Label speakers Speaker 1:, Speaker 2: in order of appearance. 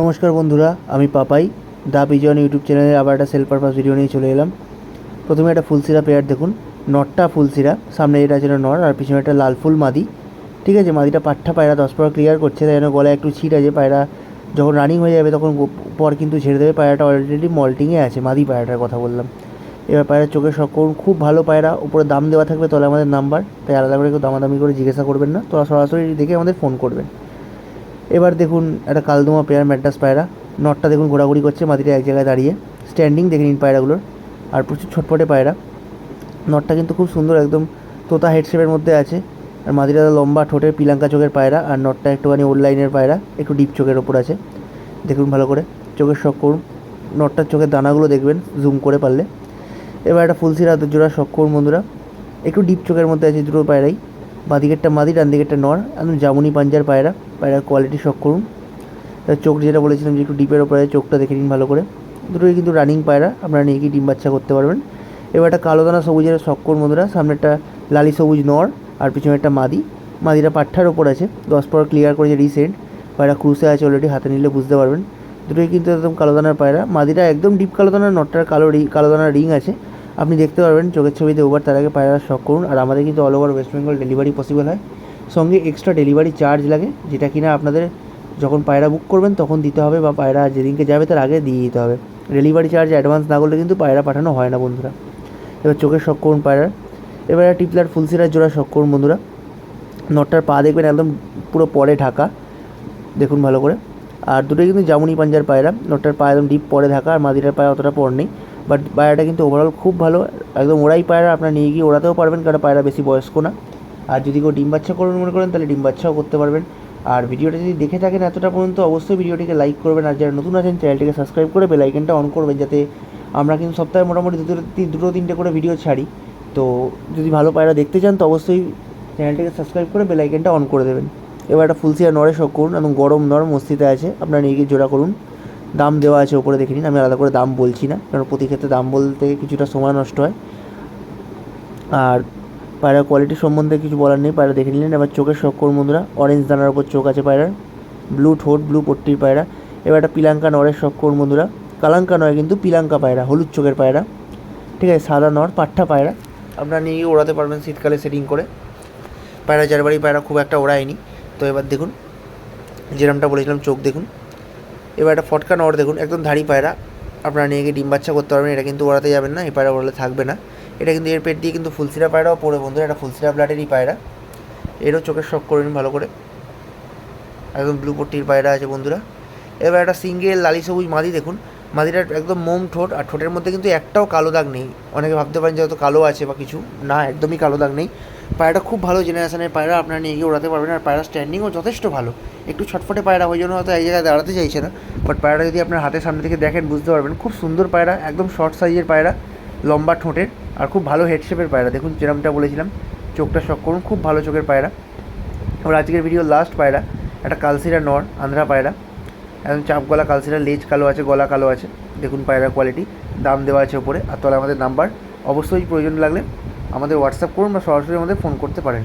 Speaker 1: নমস্কার বন্ধুরা, আমি পাপাই। দা পিজন ইউটিউব চ্যানেলে আবার একটা সেল পারপাস ভিডিও নিয়ে চলে এলাম। প্রথমে একটা ফুলসিরা পেয়ার দেখুন। নটটা ফুলসিরা সামনে এটা ছিল নর আর পিছনে একটা লাল ফুল মাদি। ঠিক আছে, মাদিটা পাঠা পায়রা দশ পর ক্লিয়ার করছে, তাই জন্য গলায় একটু ছিট আছে, পায়রা যখন রানিং হয়ে যাবে তখন পর কিন্তু ছেড়ে দেবে, পায়রাটা অলরেডি মল্টিংয়ে আছে, মাদি পায়রাটার কথা বললাম। এবার পায়রার শখ করুন খুব ভালো পায়রা, উপরে দাম দেওয়া থাকবে তলে আমাদের নাম্বার তাই আলাদা করে কেউ দামাদামি করে জিজ্ঞাসা করবেন না, তোরা সরাসরি দেখে আমাদের ফোন করবেন। এবার দেখুন একটা কালদোমা পেয়ার ম্যাড্রাস পায়রা। নটটা দেখুন ঘোরাঘুরি করছে মাটিতে এক জায়গায় দাঁড়িয়ে। স্ট্যান্ডিং দেখে নিন পায়রাগুলোর। আর প্রচুর ছটপটে পায়রা। নটটা কিন্তু খুব সুন্দর একদম তোতা হেডশেপের মধ্যে আছে। আর মাদিটা লম্বা, ঠোঁটের পিলাঙ্কা চোখের পায়রা। আর নটটা একটুখানি ওল্ড লাইনের পায়রা, একটু ডিপ চোখের ওপর আছে। দেখুন ভালো করে, চোখের শখ করুন। নটটার চোখের দানাগুলো দেখবেন জুম করে পারলে। এবার একটা ফুলসিরা জোড়া শখ করুন বন্ধুরা। একটু ডিপ চোখের মধ্যে আছে দুটো পায়রাই। বাঁ দিকেরটা মাদি ডান দিকেরটা নর, একদম জামুনি পাঞ্জার পায়রা, পায়রার কোয়ালিটি শখ করুন। তার চোখ যেটা বলেছিলাম যে একটু ডিপের ওপরে চোখটা দেখে নিন ভালো করে। দুটোই কিন্তু রানিং পায়রা, আপনারা নিয়ে গিয়ে ডিম বাচ্চা করতে পারবেন। এবার একটা কালো দানা সবুজের শখ করুন বন্ধুরা সামনে একটা লালি সবুজ নর, আর পিছনে একটা মাদি। মাদিরা পাঠ্ঠার ওপর আছে, দশ পর ক্লিয়ার করেছে রিসেন্ট পায়রা ক্রুসে আছে অলরেডি হাতে নিলে বুঝতে পারবেন। দুটোই কিন্তু একদম কালো দানার পায়রা, মাদিটা একদম ডিপ কালো দানার নটটার কালো রি, কালো দানার রিং আছে। আপনি দেখতে পারবেন, চোখের ছবিতে ওভার তার আগে পায়রা শখ করুন, আর আমাদের কিন্তু all over West Bengal delivery possible হয়। সঙ্গে এক্সট্রা ডেলিভারি চার্জ লাগে, যেটা কিনা আপনাদের যখন পায়রা বুক করবেন, তখন দিতে হবে বা পায়রা যেদিনকে যাবে তার আগে দিয়ে দিতে হবে। ডেলিভারি চার্জ অ্যাডভান্স না করলে কিন্তু পায়রা পাঠানো হয় না বন্ধুরা। এবার চোখের শখ করুন পায়রার। এবার টিপলার ফুলসিরার জোড়া শখ করুন বন্ধুরা। নটটার পা দেখবেন একদম পুরো পরে ঢাকা। দেখুন ভালো করে। আর দুটোই কিন্তু জামুনি পাঞ্জার পায়রা। নটটার পা একদম ডিপ পরে ঢাকা, আর মাদিটার পায়ে অতটা পর নেই। বাট পায়রাটা কিন্তু ওভারঅল খুব ভালো। একদম ওরাই পায়রা আপনারা নিয়ে গিয়ে ওড়াতেও পারবেন, কারণ পায়রা বেশি বয়স্ক না। আর যদি কেউ ডিম বাচ্চা করবেন মনে করেন, তাহলে ডিম বাচ্চাও করতে পারবেন। আর ভিডিওটা যদি দেখে থাকেন এতটা পর্যন্ত, অবশ্যই ভিডিওটিকে লাইক করবেন। আর যারা নতুন আছেন চ্যানেলটিকে সাবস্ক্রাইব করে বেল আইকনটা অন করবেন, যাতে আমরা কিন্তু সপ্তাহে মোটামুটি দুটো তি- দুটো তিনটে করে ভিডিও ছাড়ি। তো যদি ভালো পায়রা দেখতে চান, তো অবশ্যই চ্যানেলটিকে সাবস্ক্রাইব করে বেল আইকনটা অন করে দেবেন। এবার একটা ফুলসিয়া নরে শখ করুন এবং গরম নর মস্তিতে আছে। আপনারা নিয়ে গিয়ে জোড়া করুন। দাম দেওয়া আছে ওপরে দেখে নিন আমি আলাদা করে দাম বলছি না, কারণ প্রতি ক্ষেত্রে দাম বলতে কিছুটা সময় নষ্ট হয়। আর পায়রার কোয়ালিটি সম্বন্ধে কিছু বলার নেই, পায়রা দেখে নিলেন, এবার চোখের করুন বন্ধুরা অরেঞ্জ দানার ওপর চোখ আছে পায়রার ব্লু ঠোঁট ব্লু পট্টির পায়রা, এবার একটা পিলাঙ্কা নরের করুন বন্ধুরা, কালাঙ্কা নয় কিন্তু পিলাঙ্কা পায়রা, হলুদ চোখের পায়রা, ঠিক আছে, সাদা নর পাঠা পায়রা, আপনারা নিয়ে ওড়াতে পারবেন শীতকালে সেটিং করে, পায়রা যার বাড়ি পায়রা খুব একটা ওড়ায়নি, তো এবার দেখুন, যেরমটা বলেছিলাম চোখ দেখুন। এবার একটা ফটকা নর দেখুন, একদম ধাড়ি পায়রা। আপনারা নিয়ে গিয়ে ডিম বাচ্চা করতে পারবেন, এটা কিন্তু ওড়াতে যাবেন না, এই পায়রা ওড়ালে থাকবে না। এটা কিন্তু এর পেট দিয়ে কিন্তু ফুলসিরা পায়রাও পড়ে বন্ধু এটা ফুলসিরা ব্লাডেরই পায়রা। এরও চোখের শখ করে নিন ভালো করে। একদম ব্লু পট্টির পায়রা আছে, বন্ধুরা। এবার একটা সিঙ্গেল লালি সবুজ মাদি দেখুন। মাদিটার একদম মোম ঠোঁট, আর ঠোঁটের মধ্যে কিন্তু একটাও কালো দাগ নেই। অনেকে ভাবতে পারেন যে হয়তো কালো আছে বা কিছু। না, একদমই কালো দাগ নেই। পায়রাটা খুব ভালো জেনারেশনের পায়রা, আপনারা নিয়ে গিয়ে ওড়াতে পারবেন। আর পায়রা স্ট্যান্ডিংও যথেষ্ট ভালো। একটু ছটফটে পায়রা ওই জন্য হয়তো এই জায়গায় দাঁড়াতে চাইছে না। বাট পায়রাটা যদি আপনার হাতের সামনে থেকে দেখেন, বুঝতে পারবেন। খুব সুন্দর পায়রা, একদম শর্ট সাইজের পায়রা, লম্বা ঠোঁটের, আর খুব ভালো হেডশেপের পায়রা। দেখুন, যেরমটা বলেছিলাম, চোখটা শখ করুন, খুব ভালো চোখের পায়রা। এবার আজকের ভিডিও লাস্ট পায়রা, একটা কালসিরা নর আন্ধ্রা পায়রা। একদম চাপ গলা কালসিরা লেজ কালো আছে, গলা কালো আছে। দেখুন পায়রা কোয়ালিটি দাম দেওয়া আছে ওপরে। আর তলে আমাদের নাম্বার অবশ্যই প্রয়োজন লাগলে আমাদের হোয়াটসঅ্যাপ করুন বা সরাসরি আমাদের ফোন করতে পারেন।